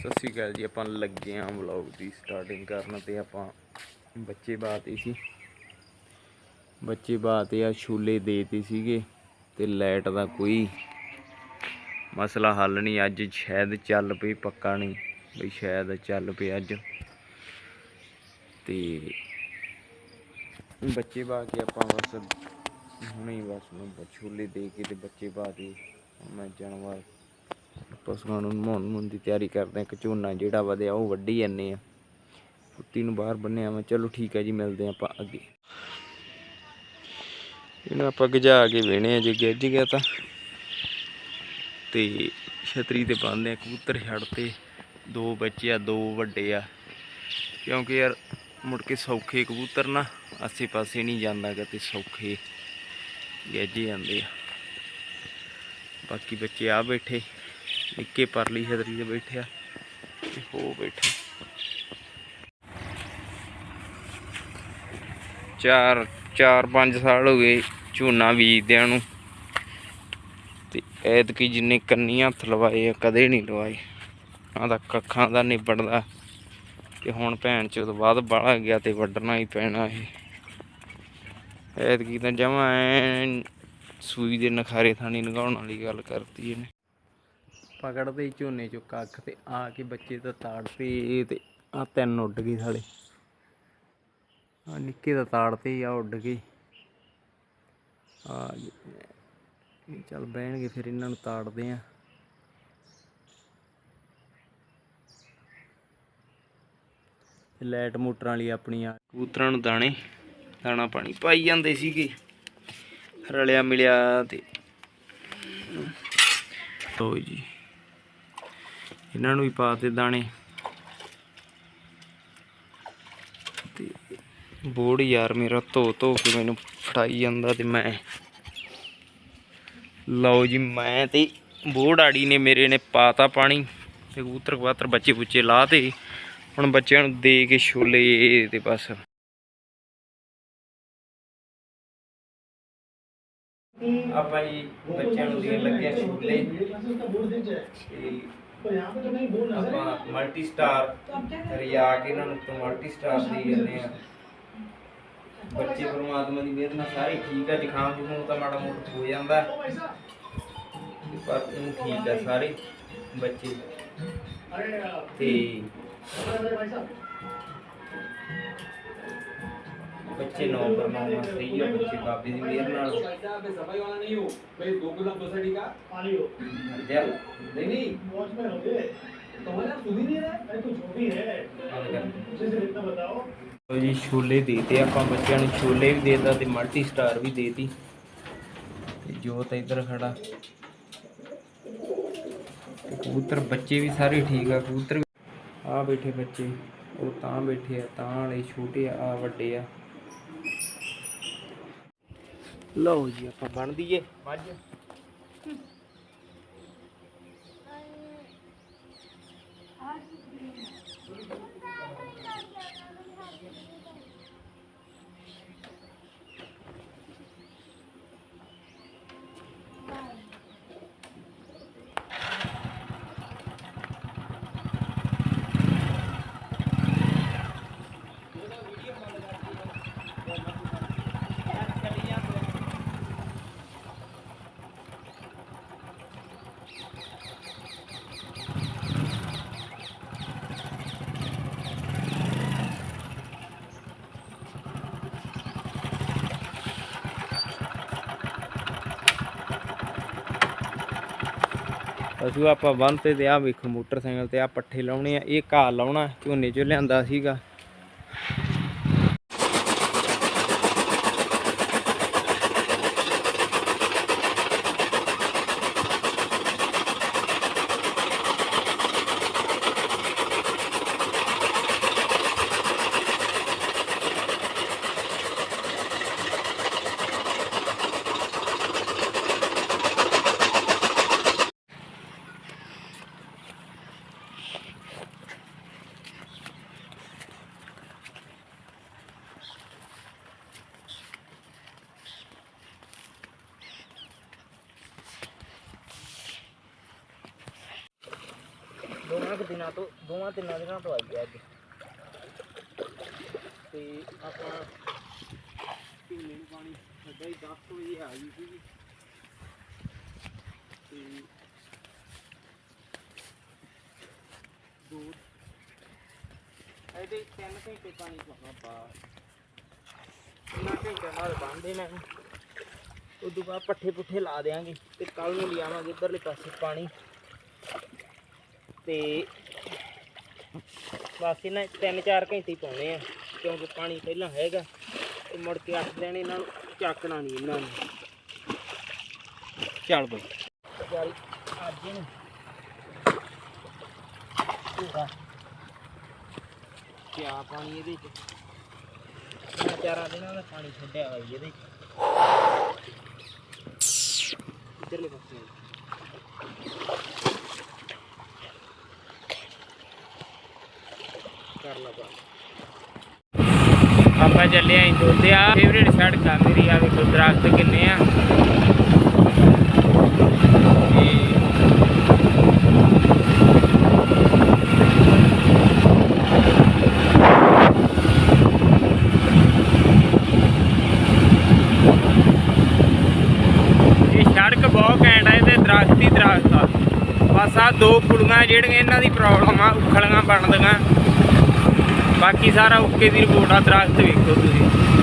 ਸਤਿ ਸ਼੍ਰੀ ਅਕਾਲ ਜੀ, ਆਪਾਂ ਲੱਗੇ ਆਂ ਵਲੌਗ ਦੀ ਸਟਾਰਟਿੰਗ ਕਰਨ ਤੇ ਆਪਾਂ ਬੱਚੇ ਬਾਤੇ ਸੀ। ਬੱਚੇ ਬਾਤੇ ਆ, ਛੂਲੇ ਦੇਤੇ ਸੀਗੇ ਤੇ ਲਾਈਟ ਦਾ ਕੋਈ ਮਸਲਾ ਹੱਲ ਨਹੀਂ, ਅੱਜ ਸ਼ਾਇਦ ਚੱਲ ਪਈ ਪੱਕਾ ਨਹੀਂ ਬਈ ਸ਼ਾਇਦ ਚੱਲ ਪਈ ਅੱਜ। ਤੇ ਬੱਚੇ ਬਾ ਕੇ ਆਪਾਂ ਬਸ ਹੁਣੇ ਬਸ ਨੂੰ ਛੂਲੇ ਦੇ ਕੇ ਤੇ ਬੱਚੇ ਬਾਤੇ ਮੈਂ ਜਾਨਵਰ ਪਸ਼ੂਆਂ ਨੂੰ ਮੋਣ ਨੂੰ ਦੀ ਤਿਆਰੀ ਕਰਦੇ ਆ ਕਿ ਝੋਨਾ ਜਿਹੜਾ ਵਧਿਆ ਉਹ ਵੱਢੀ ਜਾਂਦੇ ਆ ਕੁੱਤੀ ਨੂੰ ਬਾਹਰ ਬੰਨਿਆ ਵਾ। ਚਲੋ ਠੀਕ ਹੈ ਜੀ, ਮਿਲਦੇ ਆ ਆਪਾਂ ਅੱਗੇ। ਇਹਨੂੰ ਆਪਾਂ ਗਜਾ ਕੇ ਵੇਣੇ ਆ ਜੇ ਗਿੱਜ ਗਿਆ ਤਾਂ। ਤੇ ਛਤਰੀ ਤੇ ਬੰਨਦੇ ਆ ਕਬੂਤਰ ਛੱਡ ਤੇ। ਦੋ ਬੱਚੇ ਆ, ਦੋ ਵੱਡੇ ਆ। ਕਿਉਂਕਿ ਯਾਰ ਮੁੜ ਕੇ ਸੌਖੇ ਕਬੂਤਰ ਨਾ ਆਸੇ ਪਾਸੇ ਨਹੀਂ ਜਾਂਦਾ ਗਾ ਤੇ ਸੌਖੇ ਗਿੱਜ ਜਾਂਦੇ ਆ। ਬਾਕੀ ਬੱਚੇ ਆ ਬੈਠੇ। ਨਿੱਕੇ ਪਰਲੀ ਛਤਰੀ ਤੇ ਬੈਠਿਆ ਤੇ ਹੋ ਬੈਠਾ। ਚਾਰ ਚਾਰ ਪੰਜ ਸਾਲ ਹੋ ਗਏ ਝੋਨਾ ਬੀਜਦਿਆਂ ਨੂੰ। ਤੇ ਐਤਕੀ ਜਿੰਨੇ ਕੰਨੀ ਹੱਥ ਲਵਾਏ ਆ, ਕਦੇ ਨਹੀਂ ਲਵਾਏ। ਆਹ ਦਾ ਕੱਖਾਂ ਦਾ ਨਿਬੜਦਾ ਕਿ ਹੁਣ ਭੈਣ ਚ ਤੋਂ ਬਾਅਦ ਬਾਹਲਾ ਗਿਆ ਤੇ ਵੱਢਣਾ ਹੀ ਪੈਣਾ ਇਹ। ਐਤਕੀ ਤਾਂ ਜਮਾ ਐਨ ਸੂਈ ਦੇ ਨਖਾਰੇ ਥਾਣੀ ਲਗਾਉਣ ਵਾਲੀ ਗੱਲ ਕਰਤੀ ਇਹਨੇ। ਪਕੜਦੇ ਝੋਨੇ ਚੋਂ ਕੱਖ ਤੇ ਆ ਕੇ ਬੱਚੇ ਤਾਂ ਤਾੜਤੇ ਤੇ ਆ ਤਿੰਨ ਉੱਡ ਗਏ ਸਾਲੇ। ਆ ਨਿੱਕੇ ਦਾ ਤਾੜਤੇ ਆ, ਉੱਡ ਗਏ। ਆ ਚੱਲ ਬਹਿਣਗੇ ਫਿਰ ਇਹਨਾਂ ਨੂੰ ਤਾੜਦੇ ਆ। ਲਾਈਟ ਮੋਟਰਾਂ ਵਾਲੀ ਆਪਣੀ ਕਬੂਤਰਾਂ ਨੂੰ ਦਾਣੇ, ਦਾਣਾ ਪਾਣੀ ਪਾਈ ਜਾਂਦੇ ਸੀਗੇ। ਰਲਿਆ ਮਿਲਿਆ ਤੇ ਲੋ ਜੀ। ਇਹਨਾਂ ਨੂੰ ਵੀ ਪਾ ਤੇ ਦਾਣੇ। ਤੇ ਬੋੜ ਯਾਰ ਮੇਰਾ ਧੋ ਧੋ ਕੇ ਮੈਨੂੰ ਫੜਾਈ ਜਾਂਦਾ ਤੇ ਮੈਂ। ਲਓ ਜੀ, ਮੈਂ ਤੇ ਬੋੜ ਆੜੀ ਨੇ ਮੇਰੇ ਨੇ ਪਾਤਾ ਪਾਣੀ ਤੇ ਕਬੂਤਰ ਕਬਾਤਰ ਬੱਚੇ ਬੁੱਚੇ ਲਾਤੇ ਹੁਣ ਬੱਚਿਆਂ ਨੂੰ ਦੇ ਕੇ ਛੋਲੇ ਤੇ ਬਸ। ਆਪਾਂ ਜੀ ਬੱਚਿਆਂ ਨੂੰ ਦੇਣ ਲੱਗੇ ਆ ਛੋਲੇ ਤੇ ਆਪਾਂ ਮਲਟੀ ਸਟਾਰ ਰਿਆ ਕੇ ਇਹਨਾਂ ਨੂੰ ਤੋਂ ਮਲਟੀ ਸਟਾਰ ਦੇ ਜਾਂਦੇ ਆ। ਬੱਚੇ ਪਰਮਾਤਮਾ ਦੀ ਮਿਹਰ ਨਾਲ ਸਾਰੇ ਠੀਕ ਆ ਜ਼ੁਕਾਮ ਜੁਕਾਮ ਤਾਂ ਮਾੜਾ ਮੋਟਾ ਹੋ ਜਾਂਦਾ। ਪਰ ਉਹ ਠੀਕ ਆ ਸਾਰੇ ਬੱਚੇ। ਤੇ ਬੱਚੇ ਨੌ ਪਰਮਾਤਮਾ ਸਹੀ ਹੋ ਬੱਚੇ ਬਾਬੇ ਦੀ ਮਿਹਰ ਨਾਲ। ਜੀ ਛੋਲੇ ਦੇਤੇ ਆਪਾਂ ਬੱਚਿਆਂ ਨੂੰ। ਛੋਲੇ ਵੀ ਦੇਤਾ ਤੇ ਮਲਟੀ ਸਟਾਰ ਵੀ ਦੇਤੀ। ਤੇ ਜੋਤ ਇੱਧਰ ਖੜਾ। ਕਬੂਤਰ ਬੱਚੇ ਵੀ ਸਾਰੇ ਠੀਕ ਆ ਕਬੂਤਰ ਆ ਬੈਠੇ ਬੱਚੇ। ਉਹ ਤਾਂ ਬੈਠੇ ਆ ਤਾਂ ਵਾਲੇ ਛੋਟੇ ਆ ਵੱਡੇ ਆ। ਲਓ ਜੀ ਆਪਾਂ ਬਣ ਦਈਏ। ਮੱਝ ਪਸ਼ੂ ਆਪਾਂ ਬੰਨ ਤੇ ਆ ਵੇਖੋ ਮੋਟਰਸਾਈਕਲ ਤੇ ਆ ਪੱਠੇ ਲਾਉਣੇ ਆ, ਇਹ ਘਾਹ ਲਾਉਣਾ, ਝੋਨੇ ਚੋਂ ਲਿਆਂਦਾ ਸੀਗਾ। ਦੋਵਾਂ ਕੁ ਦਿਨਾਂ ਤੋਂ ਦੋਵਾਂ ਤਿੰਨਾਂ ਦਿਨਾਂ ਤੋਂ ਆਈ ਹੈ ਅੱਜ। ਤੇ ਆਪਾਂ ਪੀਣੇ ਨੂੰ ਪਾਣੀ ਸਾਡਾ ਹੀ 10 ਵਜੇ ਆ ਗਈ ਸੀ ਤੇ ਦੋ ਇਹਦੇ 3 ਘੰਟੇ ਪਾਣੀ ਪਾਉਣਾ ਪਾ। ਇਹਨਾਂ ਘੰਟੇ ਨਾਲ ਬੰਨਦੇ ਨੇ ਉਦੋਂ ਬਾਅਦ ਪੱਠੇ ਪੁੱਠੇ ਲਾ ਦੇਾਂਗੇ ਤੇ ਕੱਲ ਨੂੰ ਲਿਆਵਾਂਗੇ ਇੱਧਰਲੇ ਪਾਸੇ ਪਾਣੀ। ਤੇ ਬਸ ਇਹਨਾਂ 3-4 ਘੰਟੇ ਪਾਉਣੇ ਆ ਕਿਉਂਕਿ ਪਾਣੀ ਪਹਿਲਾਂ ਹੈਗਾ ਤੇ ਮੁੜ ਕੇ 8 ਦਿਨ ਇਹਨਾਂ ਨੂੰ ਚੱਕਣਾ ਨਹੀਂ ਇਹਨਾਂ ਨੂੰ। ਚੱਲ ਬਈ। ਚੱਲ ਅੱਜ ਪੂਰਾ। ਕਿਆ ਪਾਣੀ ਇਹਦੇ ਚ? ਚਾਰਾਂ ਦਿਨਾਂ ਦਾ ਪਾਣੀ ਛੱਡਿਆ ਜੀ ਇਹਦੇ ਚ। ਇੱਧਰਲੇ ਪਾਸੇ। ਕਰ ਲਾ ਬਾ ਆਪਾਂ ਚੱਲੇ ਆਂ ਦੋਦਿਆ ਫੇਵਰੇਟ ਸੜਕ ਆ ਮੇਰੀ, ਆ ਵੇਖੋ ਦਰਖਤ ਕਿੰਨੇ ਆ। ਸੜਕ ਬਹੁਤ ਘੈਂਟ ਆ, ਇਹਦੇ ਦਰਖਤ ਹੀ ਦਰਖਤ ਆ। ਬਸ ਆ ਦੋ ਕੁੜੀਆਂ ਜਿਹੜੀਆਂ, ਇਹਨਾਂ ਦੀ ਪ੍ਰੋਬਲਮ ਆ, ਉਖਲੀਆਂ ਬਣਦੀਆਂ। ਬਾਕੀ ਸਾਰਾ ਓਕੇ ਦੀ ਰਿਪੋਰਟ ਆ ਦਰਖਤ ਵੇਖੋ ਤੁਸੀਂ।